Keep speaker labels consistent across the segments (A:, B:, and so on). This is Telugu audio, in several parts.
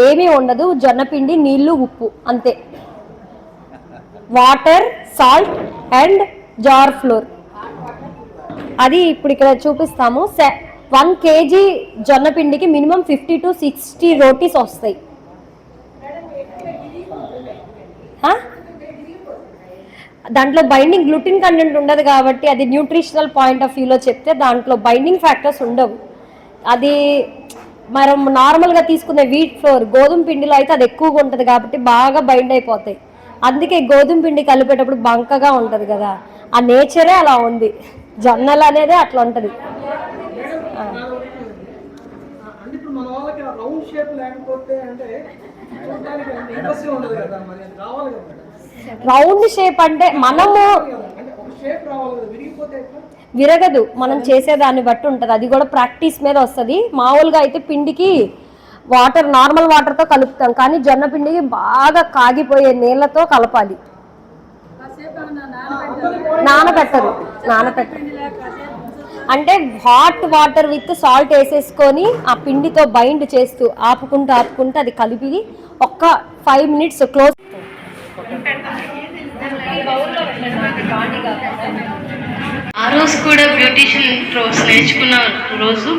A: ఏమీ ఉండదు జొన్నపిండి నీళ్ళు ఉప్పు అంతే. Water salt and jowar flour. అది ఇప్పుడు ఇక్కడ చూపిస్తాము. One KG జొన్నపిండికి minimum fifty to sixty rotis వస్తాయి. దాంట్లో బైండింగ్ గ్లూటిన్ కంటెంట్ ఉండదు కాబట్టి అది న్యూట్రిషనల్ పాయింట్ ఆఫ్ వ్యూలో చెప్తే దాంట్లో బైండింగ్ ఫ్యాక్టర్స్ ఉండవు. అది మనం నార్మల్గా తీసుకునే వీట్ ఫ్లోర్ గోధుమ పిండిలో అయితే అది ఎక్కువగా ఉంటుంది కాబట్టి బాగా బైండ్ అయిపోతాయి. అందుకే గోధుమ పిండి కలిపేటప్పుడు బంకగా ఉంటుంది కదా. ఆ నేచరే అలా ఉంది. జొన్నలు అనేది అట్లా ఉంటుంది.
B: రౌండ్ షేప్ అంటే
A: మనము విరగదు. మనం చేసేదాన్ని బట్టి ఉంటుంది. అది కూడా ప్రాక్టీస్ మీద వస్తుంది. మామూలుగా అయితే పిండికి వాటర్ నార్మల్ వాటర్తో కలుపుతాం. కానీ జొన్న పిండికి బాగా కాగిపోయే నీళ్ళతో కలపాలి. నానబెట్టరు. నానబెట్టరు. అంటే హాట్ వాటర్ విత్ సాల్ట్ వేసేసుకొని ఆ పిండితో బైండ్ చేస్తూ ఆపుకుంటూ ఆపుకుంటూ అది కలిపి ఒక్క ఫైవ్ మినిట్స్ క్లోజ్
C: ఆ రోజు కూడా బ్యూటీషియన్ రోజు నేర్చుకున్న రోజు.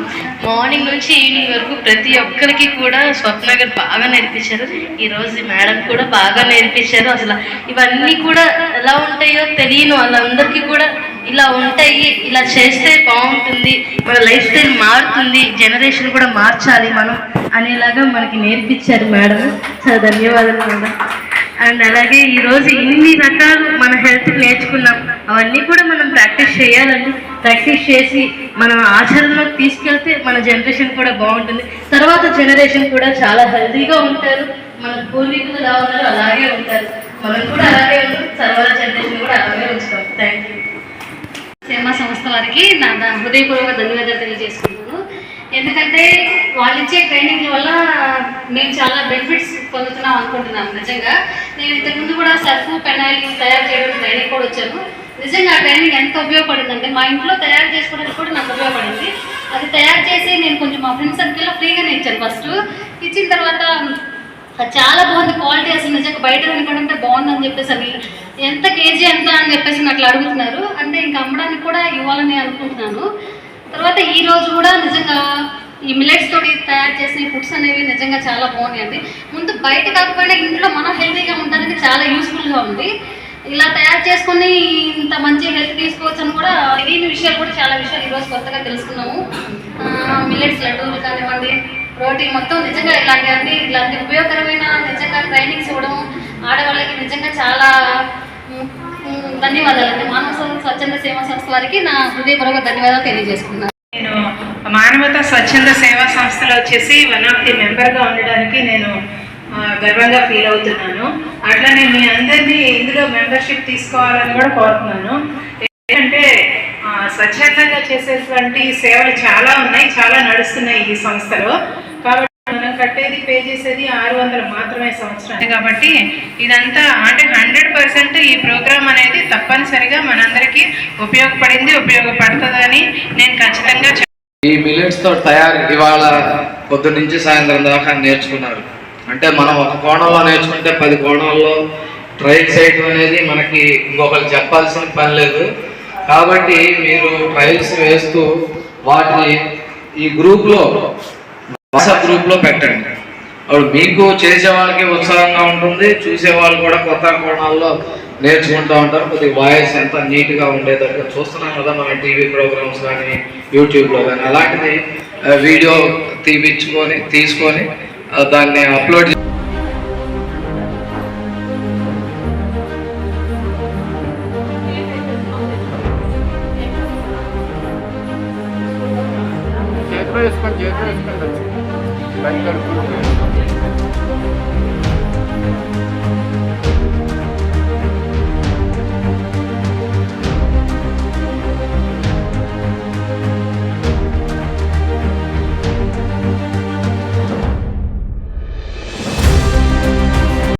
C: మార్నింగ్ నుంచి ఈవినింగ్ వరకు ప్రతి ఒక్కరికి కూడా స్వప్న గారు బాగా నేర్పించారు. ఈ రోజు మేడం కూడా బాగా నేర్పించారు. అసలు ఇవన్నీ కూడా ఎలా ఉంటాయో తెలియను వాళ్ళందరికీ కూడా ఇలా ఉంటాయి. ఇలా చేస్తే బాగుంటుంది. మన లైఫ్ స్టైల్ మారుతుంది. జనరేషన్ కూడా మార్చాలి మనం అనేలాగా మనకి నేర్పించారు మేడం. చాలా ధన్యవాదాలు మేడం. అండ్ అలాగే ఈరోజు ఇన్ని రకాలు మన హెల్త్ నేర్చుకున్నాం. అవన్నీ కూడా మనం ప్రాక్టీస్ చేయాలండి. ప్రాక్టీస్ చేసి మనం ఆచరణలోకి తీసుకెళ్తే మన జనరేషన్ కూడా బాగుంటుంది. తర్వాత జనరేషన్ కూడా చాలా హెల్తీగా ఉంటారు. మన పూర్వీకులు ఎలా ఉన్నారో అలాగే ఉంటారు. మనం కూడా అలాగే ఉంటాం తర్వాత జనరేషన్ కూడా అలాగే ఉంచుతాం. థ్యాంక్ యూ
D: సేమా సంస్థ వారికి నా హృదయపూర్వక ధన్యవాదాలు తెలియజేసుకుంటున్నాను ఎందుకంటే వాళ్ళు ఇచ్చే ట్రైనింగ్ వల్ల మేము చాలా బెనిఫిట్స్ పొందుతున్నాం అనుకుంటున్నాం నిజంగా. నేను ఇంతకుముందు కూడా సర్ఫ్ పెనాయిల్ తయారు చేయడం ట్రైనింగ్ కూడా వచ్చాను. నిజంగా ఆ ట్రైనింగ్ ఎంత ఉపయోగపడిందంటే మా ఇంట్లో తయారు చేసుకోవడానికి కూడా నాకు ఉపయోగపడింది. అది తయారు చేసి నేను కొంచెం మా ఫ్రెండ్స్ సర్కిల్లో ఫ్రీగానే ఇచ్చాను ఫస్ట్ ఇచ్చిన తర్వాత చాలా బాగుంది క్వాలిటీ అసలు నిజంగా బయట కనుకుంటే బాగుందని చెప్పేసి అని ఎంత కేజీ ఎంత అని చెప్పేసి అట్లా అడుగుతున్నారు. అంటే ఇంకా అమ్మడానికి కూడా ఇవ్వాలని అనుకుంటున్నాను. తర్వాత ఈ రోజు కూడా నిజంగా ఈ మిలెట్స్ తోటి తయారు చేసిన ఫుడ్స్ అనేవి నిజంగా చాలా బాగున్నాయండి. ముందు బయట కాకపోయినా ఇంట్లో మనం హెల్తీగా ఉండడానికి చాలా యూస్ఫుల్గా ఉంది. ఇలా తయారు చేసుకొని ఇంత మంచి హెల్త్ తీసుకోవచ్చు అని కూడా తెలియని విషయాలు కూడా చాలా విషయాలు ఈరోజు కొత్తగా తెలుసుకున్నాము. మిల్లెట్స్ లడ్డూలు కానివ్వండి రోటీ మొత్తం నిజంగా ఇలాంటి అన్ని ఇలాంటి ఉపయోగకరమైన నిజంగా ట్రైనింగ్స్ ఇవ్వడం ఆడవాళ్ళకి నిజంగా చాలా ధన్యవాదాలండి. మానవ స్వచ్ఛంద సేవా సంస్థ వారికి నా హృదయపూర్వక ధన్యవాదాలు తెలియజేసుకున్నాను
E: నేను మానవత స్వచ్ఛంద సేవా సంస్థలో వచ్చేసి వన్ ఆఫ్ ది మెంబర్గా ఉండడానికి నేను గర్వంగా ఫీల్ అవుతున్నాను. అట్లనే మీ అందరినీ ఇందులో మెంబర్షిప్ తీసుకోవాలని కూడా కోరుతున్నాను. ఏంటంటే స్వచ్ఛందంగా చేసేటువంటి సేవలు చాలా ఉన్నాయి చాలా నడుస్తున్నాయి ఈ సంస్థలో. కాబట్టి మనం కట్టేది పే చేసేది ఆరు వందలు మాత్రమే సంవత్సరం కాబట్టి ఇదంతా అంటే హండ్రెడ్ పర్సెంట్ ఈ ప్రోగ్రామ్ తప్పనిసరిగా మనందరికీ ఉపయోగపడింది ఉపయోగపడుతుందని నేను ఖచ్చితంగా
F: ఈ మిలెట్స్తో తయారు ఇవాళ పొద్దు నుంచి సాయంత్రం దాకా నేర్చుకున్నారు. అంటే మనం ఒక కోణంలో నేర్చుకుంటే పది కోణాల్లో ట్రైల్ చేయటం అనేది మనకి ఇంకొకరు చెప్పాల్సిన పని లేదు. కాబట్టి మీరు ట్రయల్స్ వేస్తూ వాటిని ఈ గ్రూప్లో వాట్సాప్ గ్రూప్లో పెట్టండి. అప్పుడు మీకు చేసే వాళ్ళకి ఉత్సాహంగా ఉంటుంది చూసే వాళ్ళు కూడా కొత్త కోణాల్లో నేర్చుకుంటూ ఉంటారు. కొద్దిగా వాయిస్ ఎంత నీట్గా ఉండేటట్టుగా చూస్తున్నాం కదా మనం టీవీ ప్రోగ్రామ్స్ కానీ యూట్యూబ్లో కానీ. అలాంటిది వీడియో తీపించుకొని తీసుకొని దాన్ని అప్లోడ్
G: చేతిలో